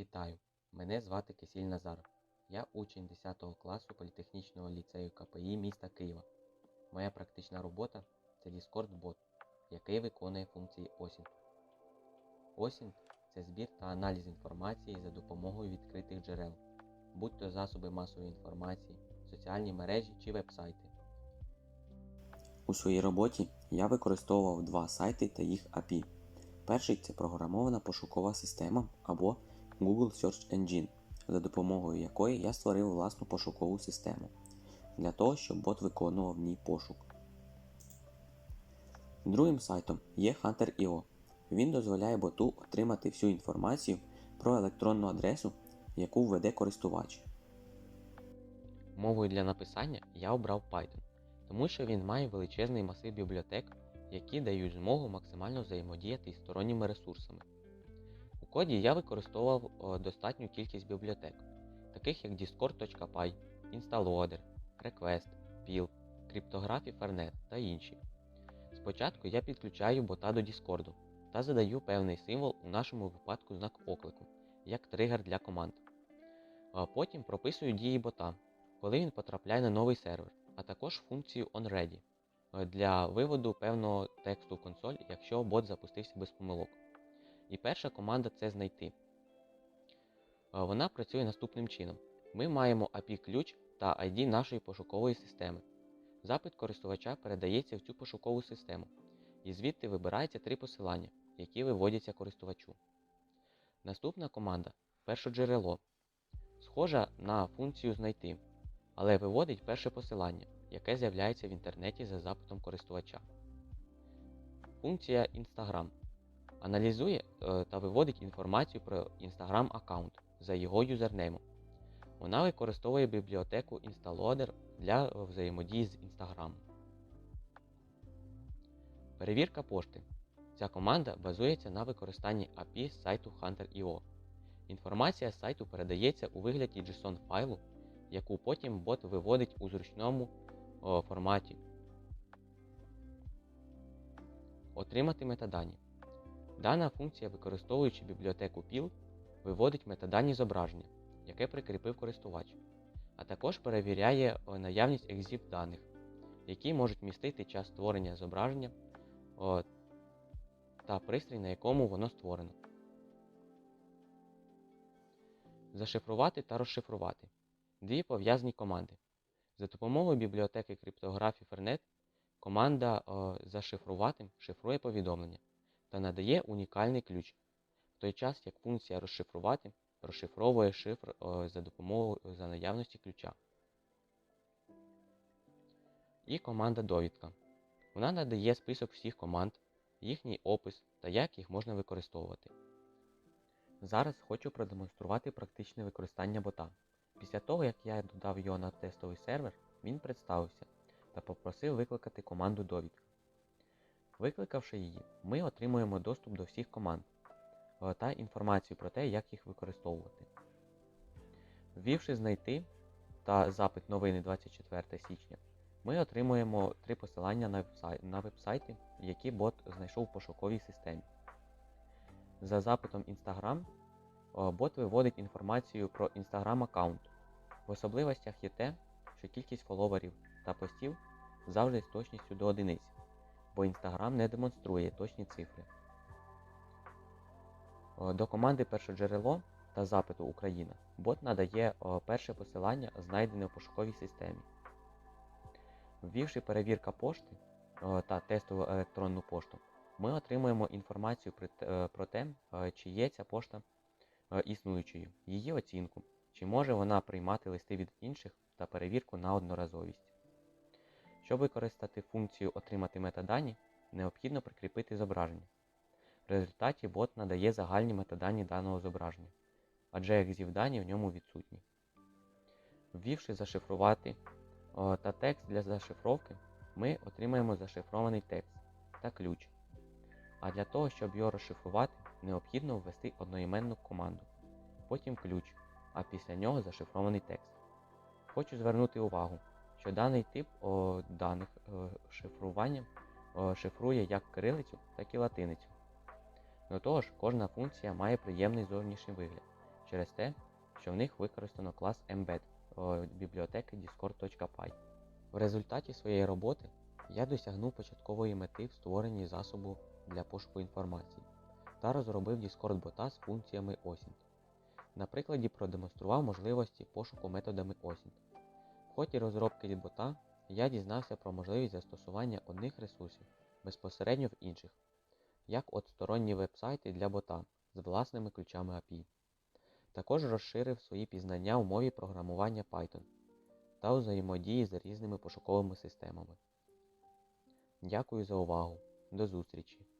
Вітаю! Мене звати Кисіль Назар. Я учень 10 класу політехнічного ліцею КПІ міста Києва. Моя практична робота це Discord-бот, який виконує функції OSINT. OSINT – це збір та аналіз інформації за допомогою відкритих джерел, будь то засоби масової інформації, соціальні мережі чи веб-сайти. У своїй роботі я використовував два сайти та їх API. Перший це програмована пошукова система або Google Search Engine, за допомогою якої я створив власну пошукову систему для того, щоб бот виконував в ній пошук. Другим сайтом є Hunter.io. Він дозволяє боту отримати всю інформацію про електронну адресу, яку введе користувач. Мовою для написання я обрав Python, тому що він має величезний масив бібліотек, які дають змогу максимально взаємодіяти із сторонніми ресурсами. Коді я використовував достатню кількість бібліотек, таких як Discord.py, InstallLoader, Request, Pil, Cryptography Fernet та інші. Спочатку я підключаю бота до Discord та задаю певний символ, у нашому випадку знак оклику, як тригер для команд. Потім прописую дії бота, коли він потрапляє на новий сервер, а також функцію onReady е, для виводу певного тексту в консоль, якщо бот запустився без помилок. І перша команда це знайти. Е, Вона працює наступним чином. Ми маємо API-ключ та ID нашої пошукової системи. Запит користувача передається в цю пошукову систему, і звідти вибирається три посилання, які виводяться користувачу. Наступна команда першоджерело. Схожа на функцію знайти, але виводить перше посилання, яке з'являється в інтернеті за запитом користувача. Функція Instagram аналізує е, та виводить інформацію про Instagram аккаунт за його юзернеймом. Вона використовує бібліотеку InstallLoader для е, взаємодії з Instagram. Перевірка пошти. Ця команда базується на використанні API з сайту Hunter.io. Інформація з сайту передається у вигляді JSON файлу, яку потім бот виводить у зручному о, форматі. Отримати метадані. Дана функція, використовуючи бібліотеку PIL, виводить метадані зображення, яке прикріпив користувач, а також перевіряє наявність EXIF даних, які можуть містити час створення зображення та пристрій, на якому воно створено. Зашифрувати та розшифрувати. Дві пов'язані команди. За допомогою бібліотеки криптографії Fernet команда зашифрувати шифрує повідомлення та надає унікальний ключ, в той час як функція розшифрувати розшифровує шифр за допомогою за наявності ключа. І команда довідка. Вона надає список всіх команд, їхній опис та як їх можна використовувати. Зараз хочу продемонструвати практичне використання бота. Після того, як я додав його на тестовий сервер, він представився та попросив викликати команду довідка. Викликавши її, ми отримуємо доступ до всіх команд е, та інформацію про те, як їх використовувати. Ввівши знайти та запит новини 24 січня, ми отримуємо три посилання на вебсай- які бот знайшов в пошуковій системі. За запитом Instagram бот виводить інформацію про Instagram аккаунт. В особливостях є те, що кількість фоловерів та постів завжди з точністю до одиниці, бо Instagram не демонструє точні цифри. До команди першоджерело та запиту Україна бот надає перше посилання, знайдене в пошуковій системі. Ввівши перевірка пошти та тестову електронну пошту, ми отримуємо інформацію е, про те, е, чи є ця пошта е, існуючою, її оцінку, чи може вона приймати листи від інших та перевірку на одноразовість. Щоб використати функцію Отримати метадані, необхідно прикріпити зображення. В результаті бот надає загальні метадані даного зображення, адже EXIF дані в ньому відсутні. Ввівши зашифрувати та текст для зашифровки, ми отримаємо зашифрований текст та ключ. А для того, щоб його розшифрувати, необхідно ввести одноіменну команду, потім ключ, а після нього зашифрований текст. Хочу звернути увагу, що даний тип о, даних е, шифрування о, шифрує як кирилицю, так і латиницю. До того ж, кожна функція має приємний зовнішній вигляд, через те, що в них використано клас Embed о, бібліотеки discord.py. В результаті своєї роботи я досягнув початкової мети в створенні засобу для пошуку інформації та розробив Discord-бота з функціями OSINT. На прикладі продемонстрував можливості пошуку методами OSINT. В ході розробки бота я дізнався про можливість застосування одних ресурсів безпосередньо в інших, як от сторонні веб-сайти для бота з власними ключами API. Також розширив свої пізнання у мові програмування Python та взаємодії з різними пошуковими системами. Дякую за увагу. До зустрічі!